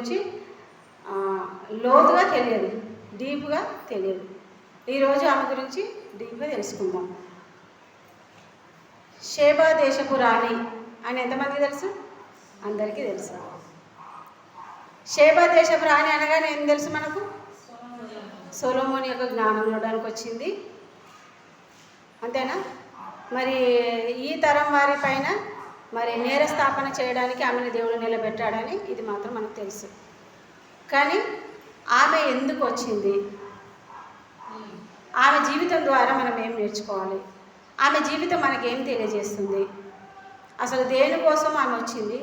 గురించి లోతుగా తెలియదు డీప్గా తెలియదు. ఈరోజు ఆమె గురించి డీప్గా తెలుసుకుందాం. షేబా దేశపు రాణి అని ఎంతమంది తెలుసు? అందరికీ తెలుసు. షేబా దేశపు రాణి అనగానే ఏం తెలుసు మనకు? సోలోమోని యొక్క జ్ఞానం ఇవ్వడానికి వచ్చింది. అంతేనా? మరి ఈ తరం వారి పైన మరి నేరస్థాపన చేయడానికి ఆమెను దేవుడు నిలబెట్టాడని ఇది మాత్రం మనకు తెలుసు. కానీ ఆమె ఎందుకు వచ్చింది? ఆమె జీవితం ద్వారా మనం ఏం నేర్చుకోవాలి? ఆమె జీవితం మనకేం తెలియజేస్తుంది? అసలు దేనికోసం ఆమె వచ్చింది?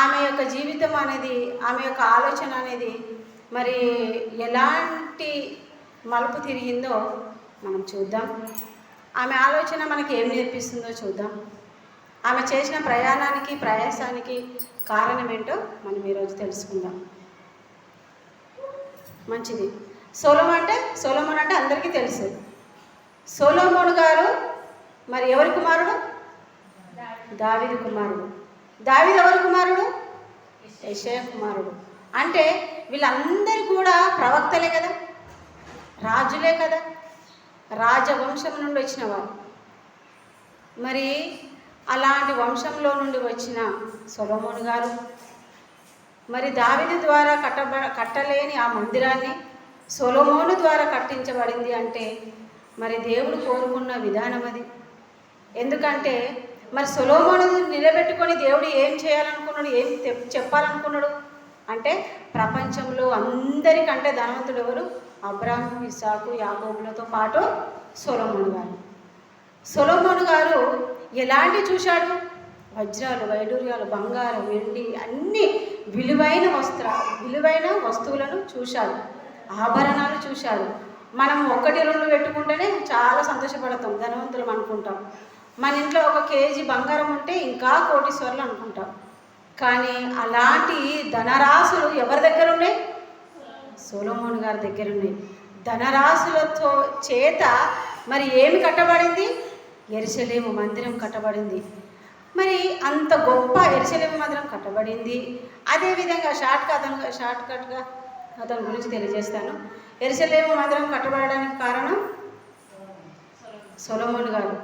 ఆమె యొక్క జీవితం అనేది ఆమె యొక్క ఆలోచన అనేది మరి ఎలాంటి మలుపు తిరిగిందో మనం చూద్దాం. ఆమె ఆలోచన మనకి ఏం నేర్పిస్తుందో చూద్దాం. ఆమె చేసిన ప్రయాణానికి ప్రయాసానికి కారణం ఏంటో మనం ఈరోజు తెలుసుకుందాం. మంచిది. సోలోమన్ అంటే సోలోమన్ అంటే అందరికీ తెలుసు. సోలోమోన్ గారు మరి ఎవరి కుమారుడు? దావిది కుమారుడు. దావిది ఎవరి కుమారుడు? యశయ కుమారుడు. అంటే వీళ్ళందరూ కూడా ప్రవక్తలే కదా? రాజులే కదా? రాజవంశం నుండి వచ్చిన వారు మరి అలాంటి వంశంలో నుండి వచ్చిన సొలమోను గారు. మరి దావిది ద్వారా కట్టబ కట్టలేని ఆ మందిరాన్ని సొలమోను ద్వారా కట్టించబడింది అంటే మరి దేవుడు కోరుకున్న విధానం అది. ఎందుకంటే మరి సొలోమోను నిలబెట్టుకొని దేవుడు ఏం చేయాలనుకున్నాడు ఏం చెప్పాలనుకున్నాడు? అంటే ప్రపంచంలో అందరికంటే ధనవంతుడు ఎవరు? అబ్రాహం ఇసాకు యాకోబులతో పాటు సొలోమోను గారు. సొలోమోను గారు ఎలాంటి చూశాడు? వజ్రాలు వైడూర్యాలు బంగారం వెండి అన్ని విలువైన వస్త్ర విలువైన వస్తువులను చూశాడు. ఆభరణాలు చూశాడు. మనం ఒకటి రెండు పెట్టుకుంటేనే చాలా సంతోషపడతాం ధనవంతులం అనుకుంటాం. మన ఇంట్లో ఒక కేజీ బంగారం ఉంటే ఇంకా కోటీశ్వర్లు అనుకుంటాం. కానీ అలాంటి ధనరాశులు ఎవరి దగ్గర ఉన్నాయి సోలోమోన్ గారి దగ్గర ఉన్నాయి ధనరాశులతో చేత మరి ఏమి కట్టబడింది? ఎరుసలేము మందిరం కట్టబడింది. మరి అంత గొప్ప ఎరుసలేము మందిరం కట్టబడింది. అదేవిధంగా షార్ట్ అతను షార్ట్ కట్గా అతని గురించి తెలియజేస్తాను. ఎరుసలేము మందిరం కట్టబడడానికి కారణం? సొలమోన్ గారు.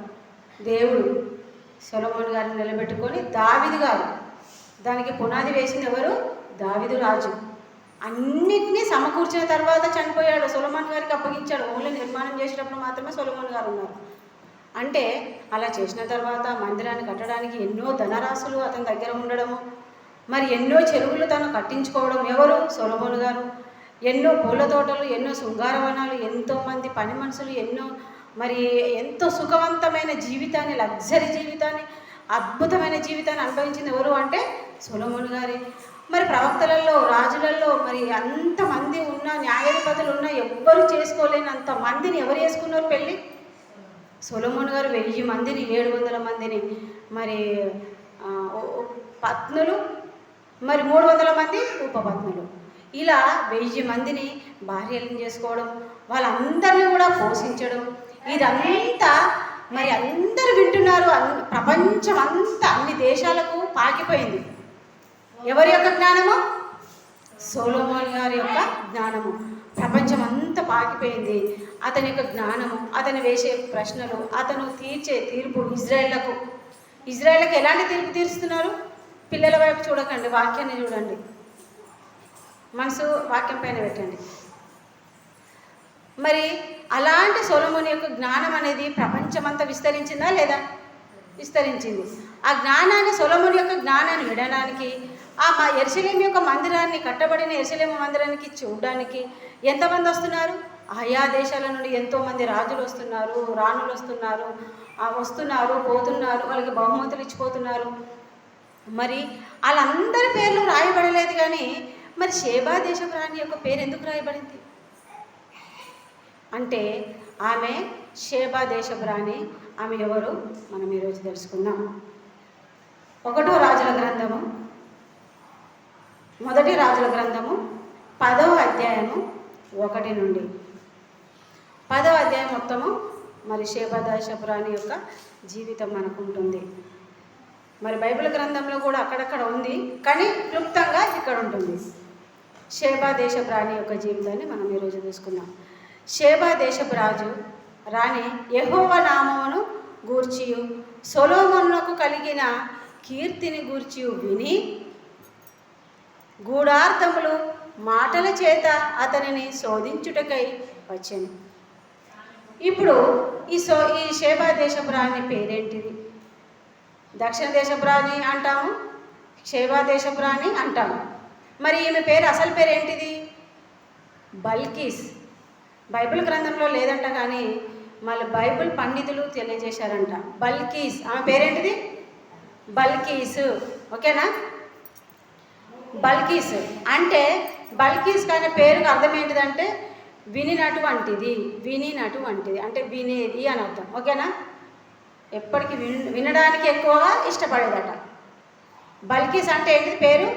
దేవుడు సొలమోన్ గారిని నిలబెట్టుకొని దావిది గారు. దానికి పునాది వేసింది ఎవరు? దావిదు రాజు. అన్నిటినీ సమకూర్చిన తర్వాత చనిపోయాడు. సొలమోన్ గారికి అప్పగించాడు. ఓన్లీ నిర్మాణం చేసేటప్పుడు మాత్రమే సొలమోన్ గారు ఉన్నారు. అంటే అలా చేసిన తర్వాత మందిరాన్ని కట్టడానికి ఎన్నో ధనరాశులు అతని దగ్గర ఉండడము. మరి ఎన్నో చెరువులు తను కట్టించుకోవడం ఎవరు? సొలమోను గారు. ఎన్నో పూల తోటలు ఎన్నో శృంగారవనాలు ఎంతోమంది పని మనుషులు ఎన్నో మరి ఎంతో సుఖవంతమైన జీవితాన్ని లగ్జరీ జీవితాన్ని అద్భుతమైన జీవితాన్ని అనుభవించింది ఎవరు అంటే సొలమోను గారి. మరి ప్రవక్తలలో రాజులలో మరి అంతమంది ఉన్న న్యాయాధిపతులు ఉన్న ఎవ్వరు చేసుకోలేనంత మందిని ఎవరు చేసుకున్నారు పెళ్ళి? సొలమోన్ గారు వెయ్యి మందిని ఏడు వందల మందిని మరి పత్నులు మరి మూడు వందల మంది ఉపపత్నులు ఇలా వెయ్యి మందిని భార్యలను చేసుకోవడం వాళ్ళందరినీ కూడా పోషించడం ఇదంతా మరి అందరు వింటున్నారు ప్రపంచం అంతా అన్ని దేశాలకు పాకిపోయింది. ఎవరి యొక్క జ్ఞానము? సోలోమోన్ గారి యొక్క జ్ఞానము. ప్రపంచం అంతా పాకిపోయింది. అతని యొక్క జ్ఞానము అతను వేసే ప్రశ్నలు అతను తీర్చే తీర్పు ఇజ్రాయేళ్ళకు. ఇజ్రాయేళ్ళకు ఎలాంటి తీర్పు తీరుస్తున్నారు? పిల్లల వైపు చూడకండి వాక్యాన్ని చూడండి. మనసు వాక్యం పైన పెట్టండి. మరి అలాంటి సొలముని యొక్క జ్ఞానం అనేది ప్రపంచమంతా విస్తరించిందా లేదా? విస్తరించింది. ఆ జ్ఞానాన్ని సొలముని యొక్క జ్ఞానాన్ని వినడానికి ఆ మా ఎరుసలేం యొక్క మందిరాన్ని కట్టబడిన ఎరుసలేం మందిరానికి చూడడానికి ఎంతమంది వస్తున్నారు? ఆయా దేశాల నుండి ఎంతోమంది రాజులు వస్తున్నారు రాణులు వస్తున్నారు వస్తున్నారు పోతున్నారు వాళ్ళకి బహుమతులు ఇచ్చిపోతున్నారు. మరి వాళ్ళందరి పేర్లు రాయబడలేదు కానీ మరి షేబా దేశపు రాణి యొక్క పేరు ఎందుకు రాయబడింది? అంటే ఆమె షేబా దేశపు రాణి ఆమె ఎవరు? మనం ఈరోజు తెలుసుకుందాం. ఒకటో రాజుల గ్రంథము మొదటి రాజుల గ్రంథము పదవ అధ్యాయము ఒకటి నుండి. పదవ అధ్యాయం మొత్తము మరి శేభాదాశపురాణి దేశపు రాణి యొక్క జీవితం మనకు ఉంటుంది మరి బైబిల్ గ్రంథంలో కూడా అక్కడక్కడ ఉంది కానీ క్లుప్తంగా ఇక్కడ ఉంటుంది. షేబా దేశపు రాణి యొక్క జీవితాన్ని మనం ఈరోజు చూసుకుందాం. షేబా దేశపు రాజు రాణి యహోవ నామమును గూర్చియు సొలోమోనునకు కలిగిన కీర్తిని గూర్చి విని గూఢార్థములు మాటల చేత అతనిని శోధించుటకై వచ్చాను. ఇప్పుడు ఈ సో ఈ షేబా దేశపురాణి పేరేంటిది? దక్షిణ దేశపురాణి అంటాము షేబా దేశపురాణి అంటాము. మరి ఈమె పేరు అసలు పేరు ఏంటిది బల్కీస్. బైబిల్ గ్రంథంలో లేదంట కానీ మళ్ళీ బైబిల్ పండితులు తెలియజేశారంట. బల్కీస్. ఆమె పేరేంటిది? బల్కీస్. ఓకేనా? బల్కీస్. అంటే బల్కీస్ కానీ పేరుకు అర్థం ఏంటిదంటే వినినటువంటిది వినినటువంటిది అంటే వినేది అని అర్థం. ఓకేనా? ఎప్పటికీ విన్ వినడానికి ఎక్కువగా ఇష్టపడేదట. బల్కీస్ అంటే ఏంటిది పేరు?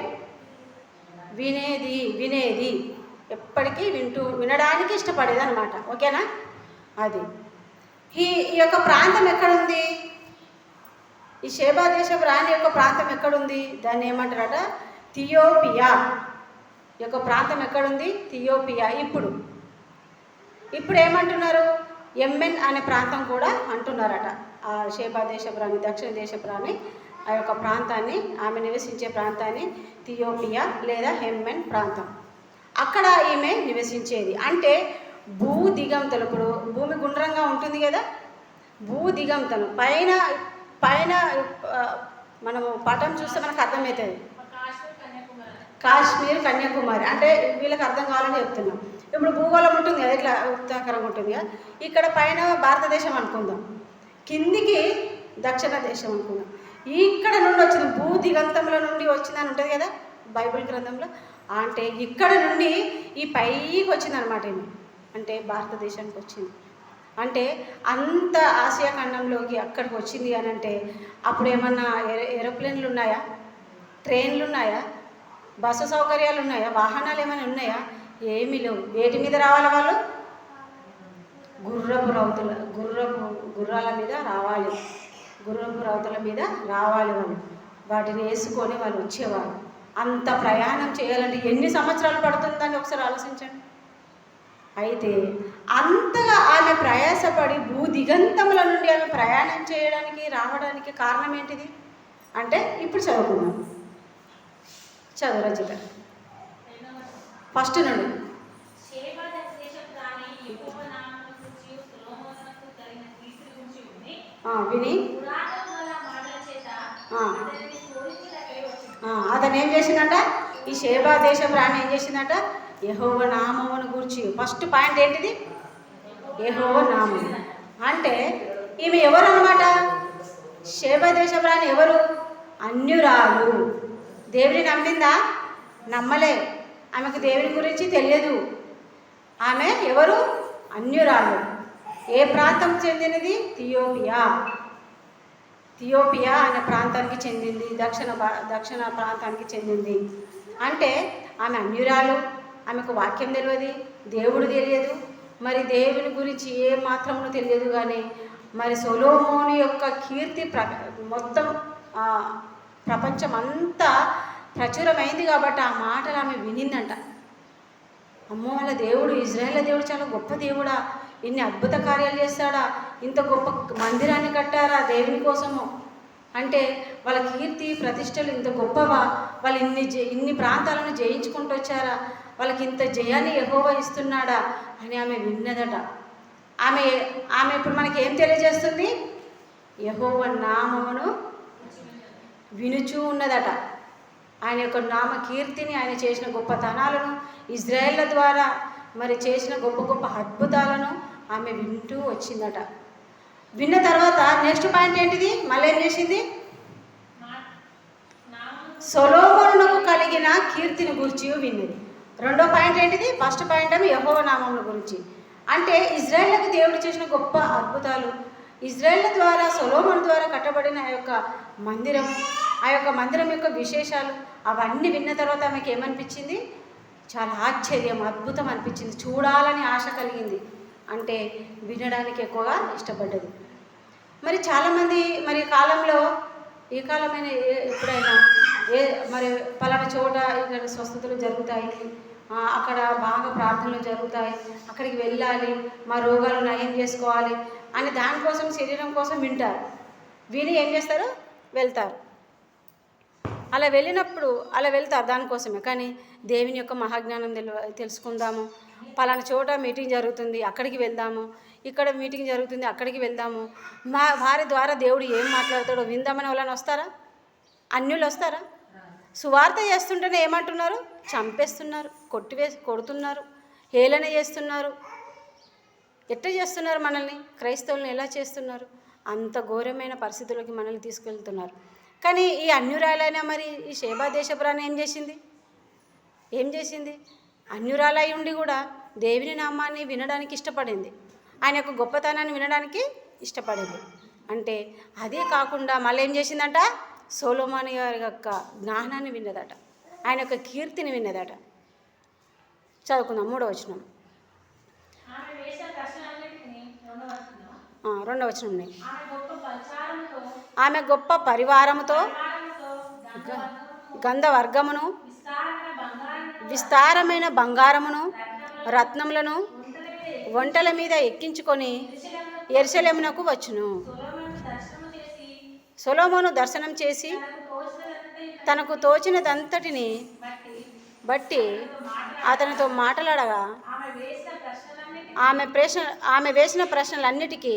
వినేది వినేది. ఎప్పటికీ వింటూ వినడానికి ఇష్టపడేది అనమాట ఓకేనా? అది. ఈ ఈ యొక్క ప్రాంతం ఎక్కడుంది? ఈ షేబా దేశపు రాణి యొక్క ప్రాంతం ఎక్కడుంది? దాన్ని ఏమంటారట? థియోపియా. యొక్క ప్రాంతం ఎక్కడుంది? థియోపియా ఇప్పుడు. ఇప్పుడు ఏమంటున్నారు ఎంఎన్ అనే ప్రాంతం కూడా అంటున్నారట. ఆ షేబా దేశపురాణి దక్షిణ దేశపురాణి ఆ యొక్క ప్రాంతాన్ని ఆమె నివసించే ప్రాంతాన్ని థియోపియా లేదా హెమ్మెన్ ప్రాంతం. అక్కడ ఈమె నివసించేది. అంటే భూ దిగంతలు ఇప్పుడు భూమి గుండ్రంగా ఉంటుంది కదా? భూ దిగంతలు పైన పైన మనము పటం చూస్తే మనకు అర్థమవుతుంది. కాశ్మీర్ కన్యాకుమారి. అంటే వీళ్ళకి అర్థం కావాలని చెప్తున్నాం. ఇప్పుడు భూగోళం ఉంటుంది కదా ఇట్లా ఉత్తాకరంగా ఉంటుంది కదా. ఇక్కడ పైన భారతదేశం అనుకుందాం. కిందికి దక్షిణ దేశం అనుకుందాం. ఇక్కడ నుండి వచ్చింది భూ దిగంతంలో నుండి వచ్చిందని ఉంటుంది కదా బైబిల్ గ్రంథంలో. అంటే ఇక్కడ నుండి ఈ పైకి వచ్చింది అనమాట ఇది అంటే భారతదేశానికి వచ్చింది. అంటే అంత ఆసియా ఖండంలోకి అక్కడికి వచ్చింది అని అంటే అప్పుడు ఏమన్నా ఏరోప్లేన్లు ఉన్నాయా? ట్రైన్లు ఉన్నాయా? బస్సు సౌకర్యాలు ఉన్నాయా? వాహనాలు ఏమైనా ఉన్నాయా? ఏమీ లేవు. వేటి మీద రావాలి వాళ్ళు? గుర్రపు రౌతుల గుర్రపు గుర్రాల మీద రావాలి. గుర్రపు రౌతుల మీద రావాలి వాళ్ళు. వాటిని వేసుకొని వాళ్ళు వచ్చేవారు. అంత ప్రయాణం చేయాలంటే ఎన్ని సంవత్సరాలు పడుతుందని ఒకసారి ఆలోచించండి. అయితే అంతగా ఆమె ప్రయాసపడి భూ దిగంతముల నుండి ఆమె ప్రయాణం చేయడానికి రావడానికి కారణం ఏంటిది? అంటే ఇప్పుడు చదువుకున్నాను చదువు రచిత ఫస్ట్ నుండి. విని. అతను ఏం చేసిందంట? ఈ షేబా దేశం రాణి ఏం చేసిందంట? యహోవ నామమును గూర్చి. ఫస్ట్ పాయింట్ ఏంటిది? యహోవ నామం అంటే ఈమె ఎవరు అనమాట షేబా దేశం రాణి ఎవరు? అన్యురాలు. దేవుని నమ్మిందా? నమ్మలే. ఆమెకు దేవుని గురించి తెలియదు. ఆమె ఎవరు? అన్యురాలు. ఏ ప్రాంతం చెందినది? థియోపియా. థియోపియా అనే ప్రాంతానికి చెందింది. దక్షిణ భా- దక్షిణ ప్రాంతానికి చెందింది. అంటే ఆమె అన్యురాలు. ఆమెకు వాక్యం తెలియదు. దేవుడు తెలియదు. మరి దేవుని గురించి ఏ మాత్రము తెలియదు కానీ మరి సొలోమోని యొక్క కీర్తి ప్ర మొత్తం ప్రపంచం అంతా ప్రచురమైంది కాబట్టి ఆ మాటలు ఆమె వినిందంట. అమ్మో వాళ్ళ దేవుడు ఇజ్రాయేల్ దేవుడు చాలా గొప్ప దేవుడా. ఇన్ని అద్భుత కార్యాలు చేస్తాడా. ఇంత గొప్ప మందిరాన్ని కట్టారా దేవుని కోసము. అంటే వాళ్ళ కీర్తి ప్రతిష్టలు ఇంత గొప్పవా. వాళ్ళు ఇన్ని ఇన్ని ప్రాంతాలను జయించుకుంటూ వచ్చారా. వాళ్ళకి ఇంత జయాన్ని ఎగోవ ఇస్తున్నాడా అని ఆమె విన్నదట. ఆమె ఆమె ఇప్పుడు మనకి ఏం తెలియజేస్తుంది? యహోవ నామమును వినుచూ ఉన్నదట. ఆయన యొక్క నామ కీర్తిని ఆయన చేసిన గొప్పతనాలను ఇజ్రాయేళ్ళ ద్వారా మరి చేసిన గొప్ప గొప్ప అద్భుతాలను ఆమె వింటూ వచ్చిందట. విన్న తర్వాత నెక్స్ట్ పాయింట్ ఏంటిది? మళ్ళీ ఏం చేసింది? సొలోమోనునకు కలిగిన కీర్తిని గురించి విన్నది. రెండో పాయింట్ ఏంటిది? ఫస్ట్ పాయింట్ ఏమో యహోవ నామముల గురించి. అంటే ఇజ్రాయేళ్ళకు దేవుడు చేసిన గొప్ప అద్భుతాలు ఇజ్రాయేళ్ళ ద్వారా సొలోమన్ ద్వారా కట్టబడిన ఆ యొక్క మందిరం ఆ యొక్క మందిరం యొక్క విశేషాలు అవన్నీ విన్న తర్వాత ఆమెకి ఏమనిపించింది? చాలా ఆశ్చర్యం అద్భుతం అనిపించింది. చూడాలని ఆశ కలిగింది. అంటే వినడానికి ఎక్కువగా ఇష్టపడ్డది. మరి చాలామంది మరి ఈ కాలంలో ఏ కాలమైన ఏ- ఎప్పుడైనా ఏ మరి పలానా చోట ఇక్కడ స్వస్థతలు జరుగుతాయి అక్కడ బాగా ప్రార్థనలు జరుగుతాయి అక్కడికి వెళ్ళాలి మా రోగాలు నయం చేసుకోవాలి అని దానికోసం శరీరం కోసం వింటారు. విని ఏం చేస్తారు? వెళ్తారు. అలా వెళ్ళినప్పుడు అలా వెళ్తారు దానికోసమే. కానీ దేవుని యొక్క మహాజ్ఞానం తెలు తెలుసుకుందాము. పలానా చోట మీటింగ్ జరుగుతుంది అక్కడికి వెళ్దాము. ఇక్కడ మీటింగ్ జరుగుతుంది అక్కడికి వెళ్దాము. మా వారి ద్వారా దేవుడు ఏం మాట్లాడతాడో విందామని వాళ్ళని వస్తారా? అన్యులు వస్తారా? సువార్త చేస్తుంటేనే ఏమంటున్నారు? చంపేస్తున్నారు కొట్టివేసి కొడుతున్నారు హేళన చేస్తున్నారు. ఎట్లా చేస్తున్నారు మనల్ని? క్రైస్తవులను ఎలా చేస్తున్నారు? అంత ఘోరమైన పరిస్థితుల్లోకి మనల్ని తీసుకెళ్తున్నారు. కానీ ఈ అన్యురాలైనా మరి ఈ శేబా దేశపురాన్ని ఏం చేసింది? ఏం చేసింది? అన్యురాలై ఉండి కూడా దేవుని నామాన్ని వినడానికి ఇష్టపడింది. ఆయన యొక్క గొప్పతనాన్ని వినడానికి ఇష్టపడింది. అంటే అదే కాకుండా మళ్ళీ ఏం చేసిందట? సోలోమాని గారి యొక్క జ్ఞానాన్ని విన్నదట. ఆయన యొక్క కీర్తిని విన్నదట. చదువుకుందాం మూడో వచనం ఆమె వేసిన ప్రశ్నలన్నిటినీ రెండవ వచనం. ఆ, రెండో వచనం ఉన్నాయి ఆమె గొప్ప పరివారముతో గంధవర్గమును, విస్తారమైన బంగారమును, రత్నములను, వంటల మీద ఎక్కించుకొని ఎరుసలేమునకు వచ్చును. సొలొమోను దర్శనం చేసి తనకు తోచినదంతటిని బట్టి అతనితో మాట్లాడగా ఆమె ప్రశ్న ఆమె వేసిన ప్రశ్నలన్నిటికీ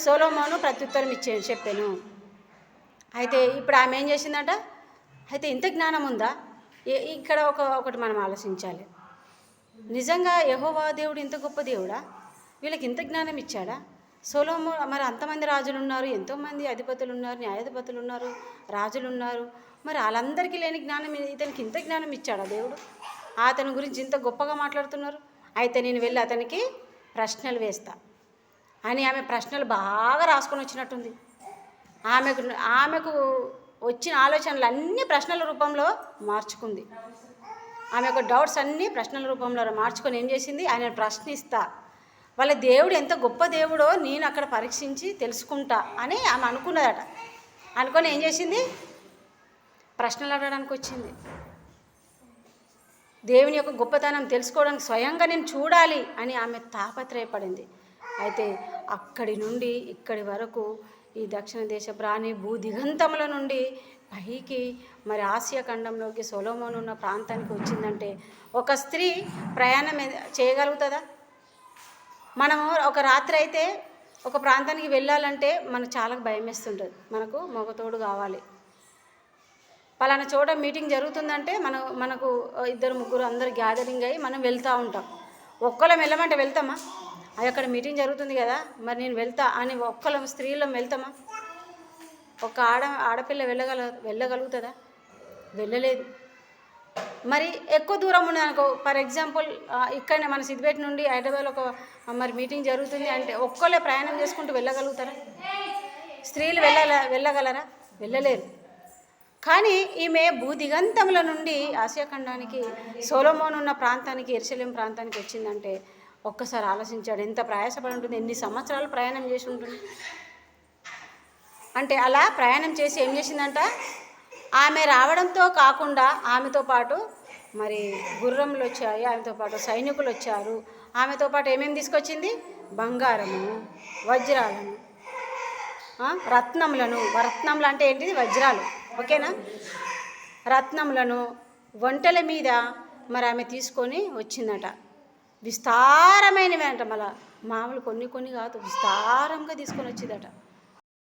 సోలోమోను ప్రత్యుత్తరం ఇచ్చే చెప్పాను. అయితే ఇప్పుడు ఆమె ఏం చేసిందట? అయితే ఇంత జ్ఞానం ఉందా? ఇక్కడ ఒక ఒకటి మనం ఆలోచించాలి. నిజంగా యహోవా దేవుడు ఇంత గొప్ప దేవుడా? వీళ్ళకి ఇంత జ్ఞానం ఇచ్చాడా? సోలోమో మరి అంతమంది రాజులు ఉన్నారు ఎంతోమంది అధిపతులు ఉన్నారు న్యాయాధిపతులు ఉన్నారు రాజులు ఉన్నారు మరి వాళ్ళందరికీ లేని జ్ఞానం ఇతనికి ఇంత జ్ఞానం ఇచ్చాడా దేవుడు? అతని గురించి ఇంత గొప్పగా మాట్లాడుతున్నారు? అయితే నేను వెళ్ళి అతనికి ప్రశ్నలు వేస్తా. అని ఆమె ప్రశ్నలు బాగా రాసుకొని వచ్చినట్టుంది. ఆమెకు ఆమెకు వచ్చిన ఆలోచనలు అన్ని ప్రశ్నల రూపంలో మార్చుకుంది. ఆమె యొక్క డౌట్స్ అన్నీ ప్రశ్నల రూపంలో మార్చుకొని ఏం చేసింది? ఆయన ప్రశ్నిస్తా. వాళ్ళ దేవుడు ఎంత గొప్ప దేవుడో నేను అక్కడ పరీక్షించి తెలుసుకుంటా అని ఆమె అనుకున్నదట. అనుకొని ఏం చేసింది? ప్రశ్నలు అడగడానికి వచ్చింది దేవుని యొక్క గొప్పతనం తెలుసుకోవడానికి స్వయంగా నేను చూడాలి అని ఆమె తాపత్రయపడింది. అయితే అక్కడి నుండి ఇక్కడి వరకు ఈ దక్షిణ దేశ ప్రాణి భూ దిగంతముల నుండి పైకి మరి ఆసియా ఖండంలోకి సొలోమోన్ ఉన్న ప్రాంతానికి వచ్చిందంటే ఒక స్త్రీ ప్రయాణం చేయగలుగుతుందా? మనము ఒక రాత్రి అయితే ఒక ప్రాంతానికి వెళ్ళాలంటే మనకు చాలా భయం వేస్తుంటుంది మనకు మగతోడు కావాలి. పలానా చోట మీటింగ్ జరుగుతుందంటే మన మనకు ఇద్దరు ముగ్గురు అందరు గ్యాదరింగ్ అయ్యి మనం వెళ్తూ ఉంటాం. ఒక్కళ్ళం వెళ్ళమంటే వెళ్తామా? అది అక్కడ మీటింగ్ జరుగుతుంది కదా మరి నేను వెళ్తా అని ఒక్కళ్ళం స్త్రీలం వెళ్తామా? ఒక ఆడ ఆడపిల్ల వెళ్ళగల వెళ్ళగలుగుతుందా? వెళ్ళలేదు. మరి ఎక్కువ దూరం ఉన్నది అనుకో ఫర్ ఎగ్జాంపుల్ ఇక్కడనే మన సిద్దిపేట నుండి హైదరాబాద్లో ఒక మరి మీటింగ్ జరుగుతుంది అంటే ఒక్కళ్ళే ప్రయాణం చేసుకుంటూ వెళ్ళగలుగుతారా? స్త్రీలు వెళ్ళగల వెళ్ళగలరా? వెళ్ళలేరు. కానీ ఈమె భూదిగంతముల నుండి ఆసియా ఖండానికి ఉన్న ప్రాంతానికి ఎరుసలేం ప్రాంతానికి వచ్చిందంటే ఒక్కసారి ఆలోచించాడు. ఎంత ప్రయాసపడి ఉంటుంది ఎన్ని సంవత్సరాలు ప్రయాణం చేసి ఉంటుంది. అంటే అలా ప్రయాణం చేసి ఏం చేసిందంట? ఆమె రావడంతో కాకుండా ఆమెతో పాటు మరి గుర్రములు వచ్చాయి ఆమెతో పాటు సైనికులు వచ్చారు. ఆమెతో పాటు ఏమేమి తీసుకొచ్చింది? బంగారము వజ్రాలను రత్నములను. రత్నములు అంటే ఏంటిది? వజ్రాలు. ఓకేనా? రత్నములను వంటల మీద మరి ఆమె తీసుకొని వచ్చిందట. విస్తారమైనవి అంట. మళ్ళా మామూలు కొన్ని కొన్ని కాదు విస్తారంగా తీసుకొని వచ్చిందట.